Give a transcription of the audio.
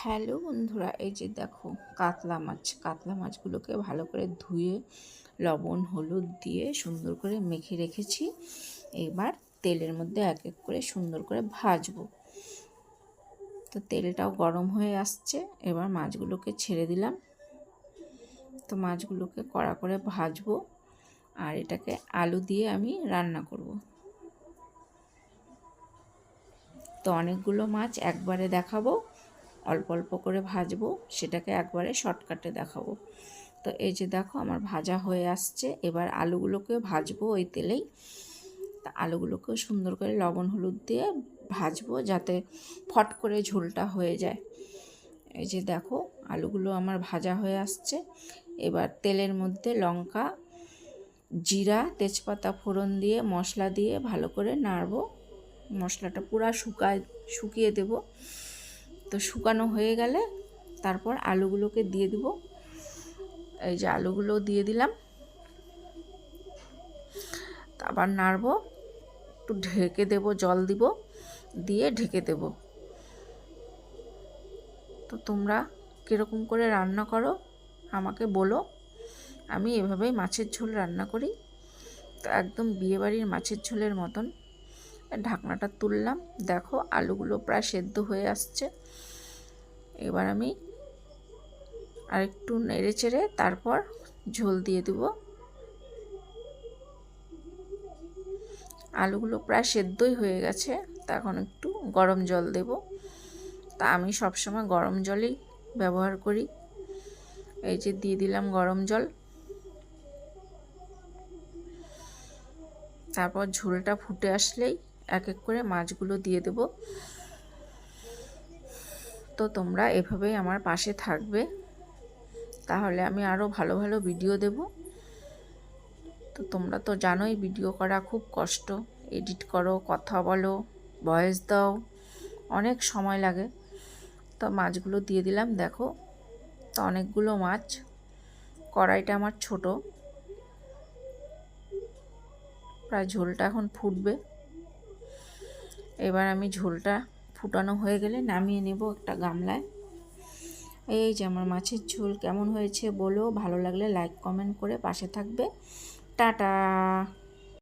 Hello বন্ধুরা, এই যে দেখো কাতলা মাছ, কাতলা মাছগুলোকে ভালো করে ধুয়ে, লবণ, হলুদ দিয়ে সুন্দর করে মেখে রেখেছি। এবার তেলের মধ্যে এক এক করে সুন্দর করে ভাজবো। তো তেলটাও গরম হয়ে আসছে, এবার মাছগুলোকে ছেড়ে দিলাম। তো মাছগুলোকে কড়া করে ভাজবো আর এটাকে আলু দিয়ে আমি রান্না করব। তো অনেকগুলো মাছ একবারে দেখাবো। অল্প অল্প করে ভাজবো, সেটাকে একবারে শর্টকাটে দেখাবো। তো এই যে দেখো আমার ভাজা হয়ে আসছে, এবার আলুগুলোকে ভাজবো ওই তেলেই। তা আলুগুলোকেও সুন্দর করে লবণ হলুদ দিয়ে ভাজবো যাতে ফট করে ঝোলটা হয়ে যায়। এই যে দেখো আলুগুলো আমার ভাজা হয়ে আসছে। এবার তেলের মধ্যে লঙ্কা, জিরা, তেজপাতা ফোড়ন দিয়ে, মশলা দিয়ে ভালো করে নাড়বো। মশলাটা পুরা শুকায়, শুকিয়ে দেবো। তো শুকানো হয়ে গেলে তারপর আলুগুলোকে দিয়ে দিব। এই যে আলুগুলো দিয়ে দিলাম। আবার নাড়বো, একটু ঢেকে দেব, জল দিব, দিয়ে ঢেকে দেব। তো তোমরা কীরকম করে রান্না করো আমাকে বলো। আমি এভাবেই মাছের ঝোল রান্না করি। তো একদম বিয়েবাড়ির মাছের ঝোলের মতন। ঢাকনাটা তুললাম। দেখো, আলুগুলো প্রায় সেদ্ধ হয়ে আসছে। এবার আমি আরেকটু নেড়ে চেড়ে তারপর ঝোল দিয়ে দেব। আলুগুলো প্রায় সেদ্ধই হয়ে গেছে, তা এখন একটু গরম জল দেব। তা আমি সবসময় গরম জলই ব্যবহার করি। এই যে দিয়ে দিলাম গরম জল। তারপর ঝোলটা ফুটে আসলেই এক এক করে মাছগুলো দিয়ে দেব। তো তোমরা এভাবেই আমার পাশে থাকবে। তাহলে আমি আরও ভালো ভালো ভিডিও দেব। তো তোমরা তো জানোই ভিডিও করা খুব কষ্ট। এডিট করো, কথা বলো ভয়েস দাও, অনেক সময় লাগে। তো মাছগুলো দিয়ে দিলাম, দেখো। তো অনেকগুলো মাছ, কড়াইটা আমার ছোট। প্রায় ঝোলটা এখন ফুটবে। এবার আমি ঝোলটা ফুটানো হয়ে গেলে নামিয়ে নেব একটা গামলায়। এই যে আমার মাছের ঝোল কেমন হয়েছে বলো, ভালো লাগলে লাইক কমেন্ট করে পাশে থাকবে। টাটা!